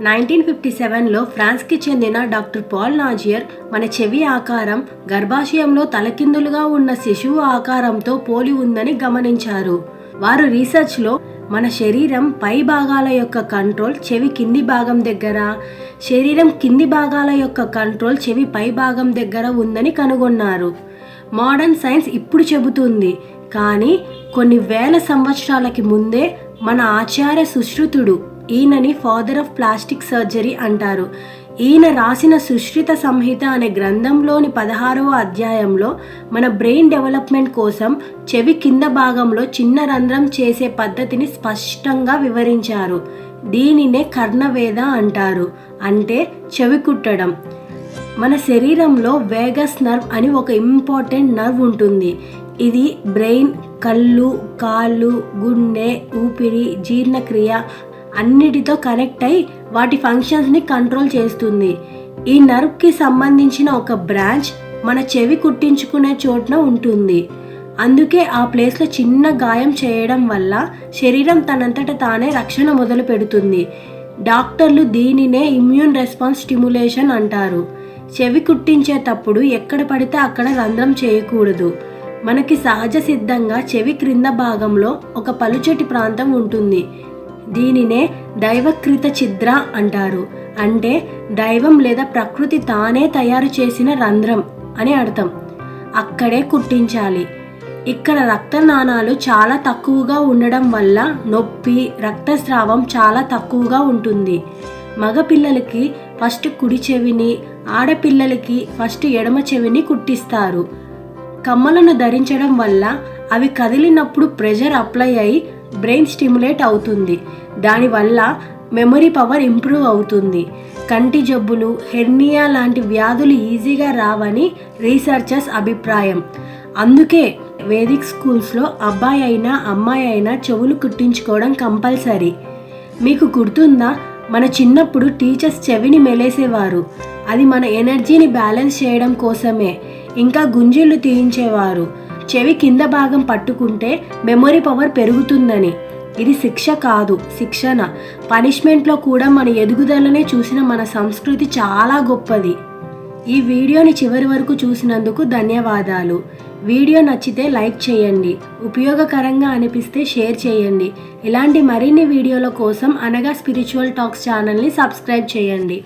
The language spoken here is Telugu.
నైన్టీన్ ఫిఫ్టీ సెవెన్లో ఫ్రాన్స్కి చెందిన డాక్టర్ పాల్ నాజియర్ మన చెవి ఆకారం గర్భాశయంలో తలకిందులుగా ఉన్న శిశువు ఆకారంతో పోలి ఉందని గమనించారు. వారు రీసెర్చ్లో మన శరీరం పై భాగాల యొక్క కంట్రోల్ చెవి కింది భాగం దగ్గర శరీరం కింది భాగాల యొక్క కంట్రోల్ చెవి పై భాగం దగ్గర ఉందని కనుగొన్నారు. మోడర్న్ సైన్స్ ఇప్పుడు చెబుతుంది కానీ కొన్ని వేల సంవత్సరాలకి ముందే మన ఆచార్య సుశ్రుతుడు ఈయనని ఫాదర్ ఆఫ్ ప్లాస్టిక్ సర్జరీ అంటారు. ఈయన రాసిన సుశ్రిత సంహిత అనే గ్రంథంలోని పదహారవ అధ్యాయంలో మన బ్రెయిన్ డెవలప్మెంట్ కోసం చెవి కింద భాగంలో చిన్న రంధ్రం చేసే పద్ధతిని స్పష్టంగా వివరించారు. దీనినే కర్ణవేద అంటారు. అంటే చెవి కుట్టడం. మన శరీరంలో వేగస్ నర్వ్ అని ఒక ఇంపార్టెంట్ నర్వ్ ఉంటుంది. ఇది బ్రెయిన్ కళ్ళు కాళ్ళు గుండె ఊపిరి జీర్ణక్రియ అన్నిటితో కనెక్ట్ అయి వాటి ఫంక్షన్స్ని కంట్రోల్ చేస్తుంది. ఈ నర్వ్కి సంబంధించిన ఒక బ్రాంచ్ మన చెవి కుట్టించుకునే చోటున ఉంటుంది. అందుకే ఆ ప్లేస్లో చిన్న గాయం చేయడం వల్ల శరీరం తనంతట తానే రక్షణ మొదలు పెడుతుంది. డాక్టర్లు దీనినే ఇమ్యూన్ రెస్పాన్స్ స్టిమ్యులేషన్ అంటారు. చెవి కుట్టించేటప్పుడు ఎక్కడ పడితే అక్కడ రంధ్రం చేయకూడదు. మనకి సహజ సిద్ధంగా చెవి క్రింద భాగంలో ఒక పలుచటి ప్రాంతం ఉంటుంది. దీనినే దైవకృత ఛిద్ర అంటారు. అంటే దైవం లేదా ప్రకృతి తానే తయారు చేసిన రంధ్రం అని అర్థం. అక్కడే కుట్టించాలి. ఇక్కడ రక్తనాణాలు చాలా తక్కువగా ఉండడం వల్ల నొప్పి రక్తస్రావం చాలా తక్కువగా ఉంటుంది. మగపిల్లలకి ఫస్ట్ కుడి చెవిని ఆడపిల్లలకి ఫస్ట్ ఎడమ చెవిని కుట్టిస్తారు. కమ్మలను ధరించడం వల్ల అవి కదిలినప్పుడు ప్రెషర్ అప్లై అయి బ్రెయిన్ స్టిమ్యులేట్ అవుతుంది. దానివల్ల మెమరీ పవర్ ఇంప్రూవ్ అవుతుంది. కంటి జబ్బులు హెర్నియా లాంటి వ్యాధులు ఈజీగా రావని రీసెర్చర్స్ అభిప్రాయం. అందుకే వేదిక్ స్కూల్స్లో అబ్బాయి అయినా అమ్మాయి అయినా చెవులు కుట్టించుకోవడం కంపల్సరీ. మీకు గుర్తుందా? మన చిన్నప్పుడు టీచర్స్ చెవిని మెలేసేవారు. అది మన ఎనర్జీని బ్యాలెన్స్ చేయడం కోసమే. ఇంకా గుంజీళ్ళు తీయించేవారు. చెవి కింద భాగం పట్టుకుంటే మెమొరీ పవర్ పెరుగుతుందని. ఇది శిక్ష కాదు శిక్షణ. పనిష్మెంట్లో కూడా మన ఎదుగుదలనే చూసిన మన సంస్కృతి చాలా గొప్పది. ఈ వీడియోని చివరి వరకు చూసినందుకు ధన్యవాదాలు. వీడియో నచ్చితే లైక్ చేయండి ఉపయోగకరంగా అనిపిస్తే షేర్ చేయండి. ఇలాంటి మరిన్ని వీడియోల కోసం అనగా స్పిరిచువల్ టాక్స్ ఛానల్ని సబ్స్క్రైబ్ చేయండి.